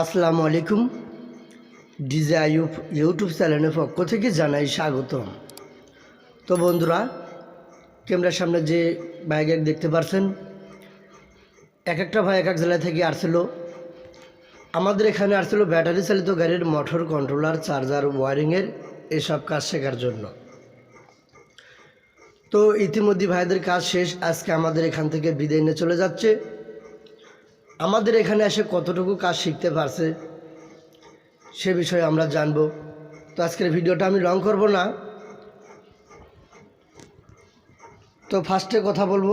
আসসালামু আলাইকুম। DJ Ayub YouTube চ্যানেলের পক্ষ থেকে জানাই স্বাগতম। তো বন্ধুরা, ক্যামেরার সামনে যে বাইক দেখতে পারছেন, এক একটা ভাই এক এক জেলা থেকে আসছিল। আমাদের এখানে আসছিল ব্যাটারি চালিত গাড়ির মোটর কন্ট্রোলার, চার্জার, ওয়ারিংয়ের এসব কাজ শেখার জন্য। তো ইতিমধ্যে ভাইদের কাজ শেষ, আজকে আমাদের এখান থেকে বিদায় নিয়ে চলে যাচ্ছে। আমাদের এখানে এসে কতটুকু কাজ শিখতে পারছে সে বিষয়ে আমরা জানব। তো আজকের ভিডিওটা আমি রং করব না। তো ফার্স্টে কথা বলব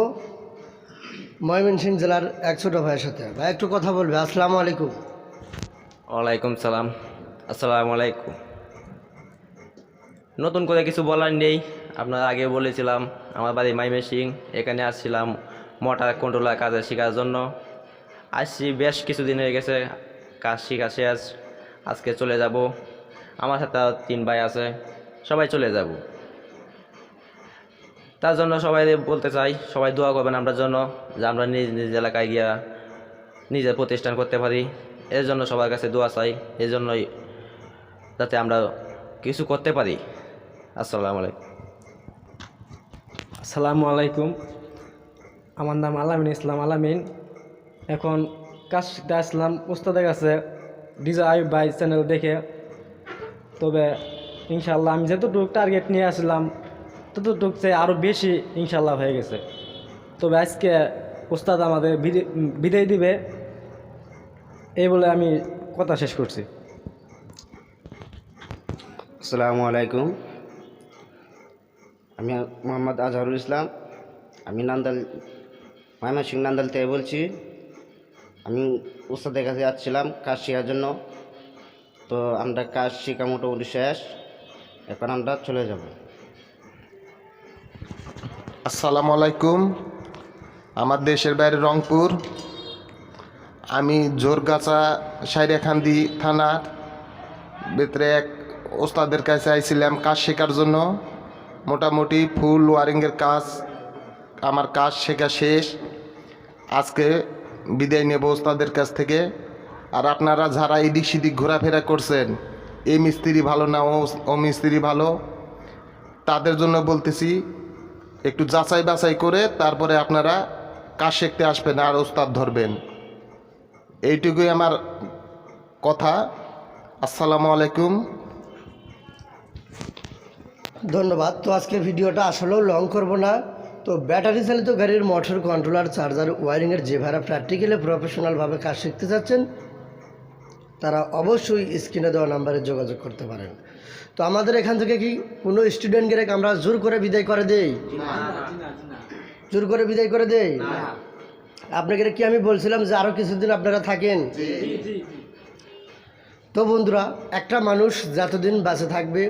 ময়মনসিংহ জেলার এক ছোটো ভাইয়ের সাথে। ভাই, একটু কথা বলবে। আসসালামু আলাইকুম। ওয়ালাইকুম সালাম। আসসালামু আলাইকুম। নতুন করে কিছু বলার নেই। আপনার আগে বলেছিলাম, আমার বাড়ি মাইমে সিং এখানে আসছিলাম মোটর কন্ট্রোলার কাজে শেখার জন্য। আসছি, বেশ কিছুদিন হয়ে গেছে। কাজ শেখা শেষ আজকে চলে যাব। আমার সাথে তিন ভাই আছে, সবাই চলে যাব। তার জন্য সবাই বলতে চাই, সবাই দোয়া করবেন আমরা জন্য যে আমরা নিজ নিজ এলাকায় গিয়া নিজের প্রতিষ্ঠান করতে পারি। এর জন্য সবার কাছে দোয়া চাই এই জন্যই যাতে আমরা কিছু করতে পারি। আসসালামু আলাইকুম। আসসালামু আলাইকুম। আমার নাম আলামিন ইসলাম আলামিন। এখন কাজ শিখতে আসলাম, উস্তাদের কাছে ডিজে আইব ভাই চ্যানেল দেখে। তবে ইনশাল্লাহ আমি যতটুকু টার্গেট নিয়ে আসলাম, ততটুক চেয়ে আরও বেশি ইনশাল্লাহ হয়ে গেছে। তবে আজকে উস্তাদ আমাদের বিদে- বিদায় দিবে। এই বলে আমি কথা শেষ করছি। আসসালামু আলাইকুম। আমি মোহাম্মদ আজহারুল ইসলাম। আমি নান্দাল ময়মনসিং নান্দাল থেকে বলছি। আমি উস্তাদের কাছে যাচ্ছিলাম কাজ শেখার জন্য। তো আমরা কাজ শেখা মোটামুটি শেষ। এখন আমরা চলে যাব। আসসালামু আলাইকুম। আমার দেশের বাইরে রংপুর। আমি জোরগাছা সাইরাখান্দি থানার ভিতরে এক ওস্তাদের কাছে আইছিলাম কাজ শেখার জন্য। মোটামুটি ফুল ওয়ারিংয়ের কাজ, আমার কাজ শেখা শেষ। আজকে বিদায় নেব ওস্তাদের কাছ থেকে। আর আপনারা যারা এদিক সেদিক ঘোরাফেরা করছেন, এই মিস্ত্রি ভালো না, ও মিস্ত্রি ভালো, তাদের জন্য বলতেছি, একটু যাচাই বাছাই করে তারপরে আপনারা কাজ শিখতে আসবেন আর ওস্তাদ ধরবেন। এইটুকুই আমার কথা। আসসালামু আলাইকুম। ধন্যবাদ। তো আজকের ভিডিওটা আসলেও লং করব না। তো ব্যাটারি চালিত গাড়ির মোটর কন্ট্রোলার চার্জার ওয়ারিংয়ের যে ভাড়া প্র্যাকটিক্যালি প্রফেশনালভাবে কাজ শিখতে চাচ্ছেন তারা অবশ্যই স্ক্রিনে দেওয়া নাম্বারে যোগাযোগ করতে পারেন। তো আমাদের এখান থেকে কি কোনো স্টুডেন্টকে আমরা জোর করে বিদায় করে দেই? জোর করে বিদায় করে দেই? আপনাকে কি আমি বলছিলাম যে আরও কিছুদিন আপনারা থাকেন? তো বন্ধুরা একটা মানুষ যতদিন বাঁচে থাকবে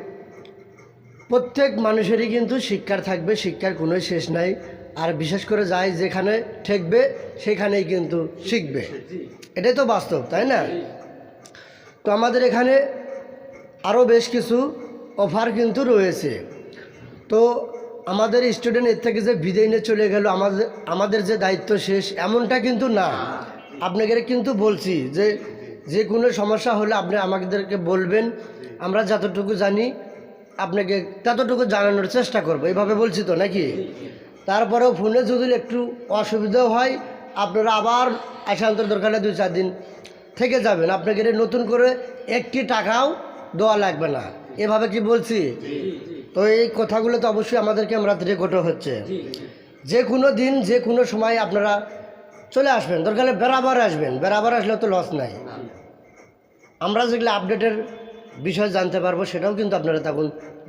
প্রত্যেক মানুষেরই কিন্তু শিক্ষার থাকবে, শিক্ষার কোনো শেষ নাই। আর বিশেষ করে যাই যেখানে ঠেকবে, সেখানেই কিন্তু শিখবে। এটাই তো বাস্তব, তাই না? তো আমাদের এখানে আরও বেশ কিছু অফার কিন্তু রয়েছে। তো আমাদের স্টুডেন্ট এর থেকে যে বিদায় নিয়ে চলে গেল, আমাদের আমাদের যে দায়িত্ব শেষ, এমনটা কিন্তু না। আপনাকে কিন্তু বলছি যে যে কোনো সমস্যা হলে আপনি আমাদেরকে বলবেন। আমরা যতটুকু জানি আপনাকে ততটুকু জানানোর চেষ্টা করব এইভাবে বলছি তো নাকি? তারপরেও ফোনে যদি একটু অসুবিধাও হয়, আপনারা আবার আসান্তর দরকার দুই চার দিন থেকে যাবেন। আপনাকে নতুন করে একটি টাকাও দেওয়া লাগবে না। এভাবে কি বলছি? তো এই কথাগুলো তো অবশ্যই আমাদেরকে আমরা রেকর্ড হচ্ছে। যে কোনো দিন, যে কোনো সময় আপনারা চলে আসবেন। দরকার বেড়াবার আসবেন। বেড়াবার আসলে তো লস নাই। আমরা যেগুলো আপডেটের বিষয় জানতে পারব সেটাও কিন্তু আপনারা তখন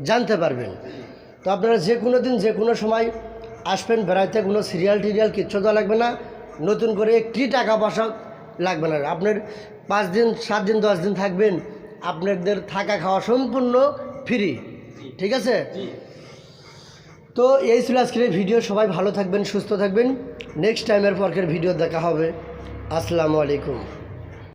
জানতে পারবেন। তো আপনারা যে কোনো দিন যে কোনো সময় আসবেন বেড়াইতে কোনো সিরিয়াল টিরিয়াল কিচ্ছু দেওয়া লাগবে না নতুন করে একটি টাকা পয়সা লাগবে না। আপনার পাঁচ দিন সাত দিন দশ দিন থাকবেন আপনাদের থাকা খাওয়া সম্পূর্ণ ফ্রি ঠিক আছে? তো এই ছিল আজকের ভিডিও সবাই ভালো থাকবেন সুস্থ থাকবেন। নেক্সট টাইমের পরকের ভিডিও দেখা হবে। আসসালামু আলাইকুম।